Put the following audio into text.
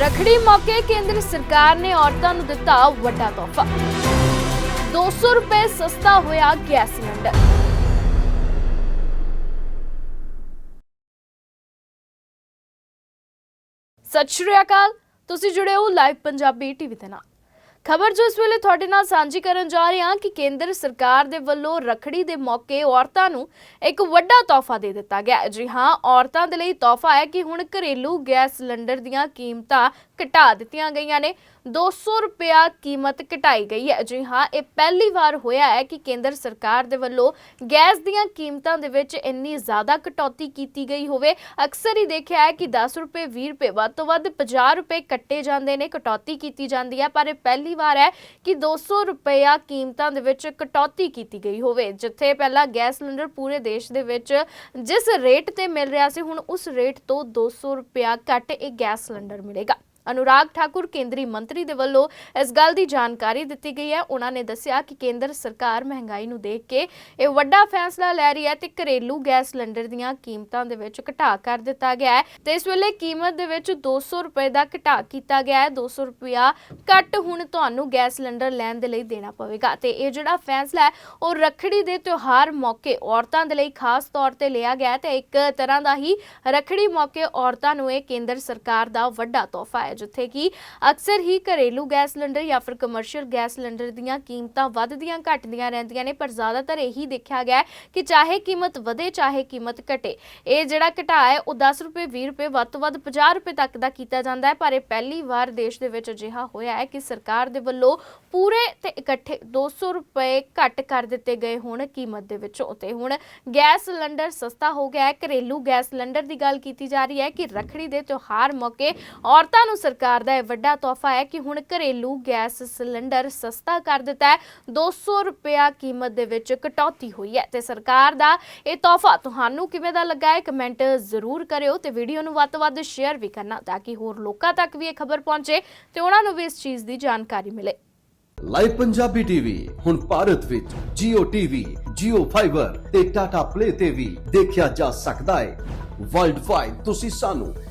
ਰਖੜੀ ਮੌਕੇ ਕੇਂਦਰ ਸਰਕਾਰ ਨੇ ਔਰਤਾਂ ਨੂੰ ਦਿੱਤਾ ਵੱਡਾ ਤੋਹਫਾ। 200 ਰੁਪਏ ਸਸਤਾ ਹੋਇਆ ਗੈਸ ਸਿਲੰਡਰ। ਸਤਿ ਸ਼੍ਰੀ ਅਕਾਲ, ਤੁਸੀਂ ਜੁੜੇ ਹੋ ਲਾਈਵ ਪੰਜਾਬੀ ਟੀਵੀ ਦੇ ਨਾਲ। ਖਬਰ ਜੋ ਇਸ ਵੇਲੇ ਤੁਹਾਡੇ ਨਾਲ ਸਾਂਝੀ ਕਰਨ ਜਾ ਰਹੇ ਹਾਂ ਕਿ ਕੇਂਦਰ ਸਰਕਾਰ ਦੇ ਵੱਲੋਂ ਰਖੜੀ ਦੇ ਮੌਕੇ ਔਰਤਾਂ ਨੂੰ ਇੱਕ ਵੱਡਾ ਤੋਹਫਾ ਦੇ ਦਿੱਤਾ ਗਿਆ ਜੀ ਹਾਂ, ਔਰਤਾਂ ਦੇ ਲਈ ਤੋਹਫਾ ਹੈ ਕਿ ਹੁਣ ਘਰੇਲੂ ਗੈਸ ਸਿਲੰਡਰ ਦੀਆਂ ਕੀਮਤਾਂ ਘਟਾ ਦਿੱਤੀਆਂ ਗਈਆਂ ਨੇ। 200 ਰੁਪਿਆ ਕੀਮਤ ਘਟਾਈ ਗਈ ਹੈ। ਜੀ ਹਾਂ, ਇਹ ਪਹਿਲੀ ਵਾਰ ਹੋਇਆ ਹੈ ਕਿ ਕੇਂਦਰ ਸਰਕਾਰ ਦੇ ਵੱਲੋਂ ਗੈਸ ਦੀਆਂ ਕੀਮਤਾਂ ਦੇ ਵਿੱਚ ਇੰਨੀ ਜ਼ਿਆਦਾ ਕਟੌਤੀ ਕੀਤੀ ਗਈ ਹੋਵੇ। ਅਕਸਰ ਹੀ ਦੇਖਿਆ ਹੈ ਕਿ 10 ਰੁਪਏ 20 ਰੁਪਏ ਵੱਧ ਤੋਂ ਵੱਧ 50 ਰੁਪਏ ਕੱਟੇ ਜਾਂਦੇ ਨੇ, ਕਟੌਤੀ ਕੀਤੀ ਜਾਂਦੀ ਹੈ, ਪਰ ਇਹ ਪਹਿਲੀ ਵਾਰ ਹੈ ਕਿ 200 ਰੁਪਇਆ ਕੀਮਤਾਂ ਦੇ ਵਿੱਚ ਕਟੌਤੀ ਕੀਤੀ ਗਈ ਹੋਵੇ, ਜਿੱਥੇ ਪਹਿਲਾਂ ਗੈਸ ਸਿਲੰਡਰ ਪੂਰੇ ਦੇਸ਼ ਦੇ ਵਿੱਚ ਜਿਸ ਰੇਟ ਤੇ ਮਿਲ ਰਿਹਾ ਸੀ, ਹੁਣ ਉਸ ਰੇਟ ਤੋਂ 200 ਰੁਪਇਆ ਘੱਟ ਇਹ ਗੈਸ ਸਿਲੰਡਰ ਮਿਲੇਗਾ। ਅਨੁਰਾਗ ਠਾਕੁਰ ਕੇਂਦਰੀ ਮੰਤਰੀ ਦੇ ਵੱਲੋਂ ਇਸ ਗੱਲ ਦੀ ਜਾਣਕਾਰੀ ਦਿੱਤੀ ਗਈ ਹੈ। ਉਹਨਾਂ ਨੇ ਦੱਸਿਆ ਕਿ ਕੇਂਦਰ ਸਰਕਾਰ ਮਹਿੰਗਾਈ ਨੂੰ ਦੇਖ ਕੇ ਇਹ ਵੱਡਾ ਫੈਸਲਾ ਲੈ ਰਹੀ ਹੈ ਤੇ ਘਰੇਲੂ ਗੈਸ ਸਿਲੰਡਰ ਦੀਆਂ ਕੀਮਤਾਂ ਦੇ ਵਿੱਚ ਘਟਾ ਕਰ ਦਿੱਤਾ ਗਿਆ ਹੈ ਤੇ ਇਸ ਵੇਲੇ ਕੀਮਤ ਦੇ ਵਿੱਚ 200 ਰੁਪਏ ਦਾ ਘਟਾ ਕੀਤਾ ਗਿਆ ਹੈ। 200 ਰੁਪਿਆ ਘੱਟ ਹੁਣ ਤੁਹਾਨੂੰ ਗੈਸ ਸਿਲੰਡਰ ਲੈਣ ਦੇ ਲਈ ਦੇਣਾ ਪਵੇਗਾ ਤੇ ਇਹ ਜਿਹੜਾ ਫੈਸਲਾ ਹੈ, ਉਹ ਰੱਖੜੀ ਦੇ ਤਿਉਹਾਰ ਮੌਕੇ ਔਰਤਾਂ ਦੇ ਲਈ ਖਾਸ ਤੌਰ ਤੇ ਲਿਆ ਗਿਆ ਤੇ ਇੱਕ ਤਰ੍ਹਾਂ ਦਾ ਹੀ ਰੱਖੜੀ ਮੌਕੇ ਔਰਤਾਂ ਨੂੰ ਇਹ ਕੇਂਦਰ ਸਰਕਾਰ ਦਾ ਵੱਡਾ ਤੋਹਫਾ ਹੈ। ਜਿੱਥੇ ਕਿ ਅਕਸਰ ਹੀ ਘਰੇਲੂ ਗੈਸ ਸਿਲੰਡਰ ਜਾਂ ਫਿਰ ਕਮਰਸ਼ੀਅਲ ਗੈਸ ਸਿਲੰਡਰ ਦੀਆਂ ਕੀਮਤਾਂ ਵੱਧਦੀਆਂ ਘਟਦੀਆਂ ਰਹਿੰਦੀਆਂ ਨੇ, ਪਰ ਜ਼ਿਆਦਾਤਰ ਇਹੀ ਦੇਖਿਆ ਗਿਆ ਕਿ ਚਾਹੇ ਕੀਮਤ ਵਧੇ, ਚਾਹੇ ਕੀਮਤ ਘਟੇ। ਇਹ ਜਿਹੜਾ ਘਟਾ ਹੈ, ਉਹ 10 ਰੁਪਏ 20 ਰੁਪਏ, ਵੱਧ ਤੋਂ ਵੱਧ 50 ਰੁਪਏ ਤੱਕ ਦਾ ਕੀਤਾ ਜਾਂਦਾ ਹੈ, ਪਰ ਇਹ ਪਹਿਲੀ ਵਾਰ ਦੇਸ਼ ਦੇ ਵਿੱਚ ਅਜਿਹਾ ਹੋਇਆ ਹੈ ਕਿ ਸਰਕਾਰ ਦੇ ਵੱਲੋਂ ਪੂਰੇ ਤੇ ਇਕੱਠੇ 200 ਰੁਪਏ ਘੱਟ ਕਰ ਦਿੱਤੇ ਗਏ ਹੋਣ ਕੀਮਤ ਦੇ ਵਿੱਚ। ਤੇ ਹੁਣ ਗੈਸ ਸਿਲੰਡਰ ਸਸਤਾ ਹੋ ਗਿਆ ਹੈ। ਘਰੇਲੂ ਗੈਸ ਸਿਲੰਡਰ ਦੀ ਗੱਲ ਕੀਤੀ ਜਾ ਰਹੀ ਹੈ ਕਿ ਰੱਖੜੀ ਦੇ ਤਿਉਹਾਰ ਮੌਕੇ ਔਰਤਾਂ ਨੂੰ ਸਰਕਾਰ ਦਾ ਇਹ ਵੱਡਾ ਤੋਹਫਾ ਹੈ ਕਿ ਹੁਣ ਘਰੇਲੂ ਗੈਸ ਸਿਲੰਡਰ ਸਸਤਾ ਕਰ ਦਿੱਤਾ ਹੈ। 200 ਰੁਪਇਆ ਕੀਮਤ ਦੇ ਵਿੱਚ ਕਟੌਤੀ ਹੋਈ ਹੈ ਤੇ ਸਰਕਾਰ ਦਾ ਇਹ ਤੋਹਫਾ ਤੁਹਾਨੂੰ ਕਿਵੇਂ ਦਾ ਲੱਗਾ ਹੈ ਕਮੈਂਟ ਜ਼ਰੂਰ ਕਰਿਓ ਤੇ ਵੀਡੀਓ ਨੂੰ ਵੱਧ ਤੋਂ ਵੱਧ ਸ਼ੇਅਰ ਵੀ ਕਰਨਾ ਤਾਂ ਕਿ ਹੋਰ ਲੋਕਾਂ ਤੱਕ ਵੀ ਇਹ ਖਬਰ ਪਹੁੰਚੇ ਤੇ ਉਹਨਾਂ ਨੂੰ ਵੀ ਇਸ ਚੀਜ਼ ਦੀ ਜਾਣਕਾਰੀ ਮਿਲੇ। ਲਾਈਵ ਪੰਜਾਬੀ ਟੀਵੀ ਹੁਣ ਭਾਰਤ ਵਿੱਚ Jio TV, Jio Fiber ਤੇ Tata Play ਤੇ ਵੀ ਦੇਖਿਆ ਜਾ ਸਕਦਾ ਹੈ। ਵਰਲਡ ਵਾਈਡ ਤੁਸੀਂ ਸਾਨੂੰ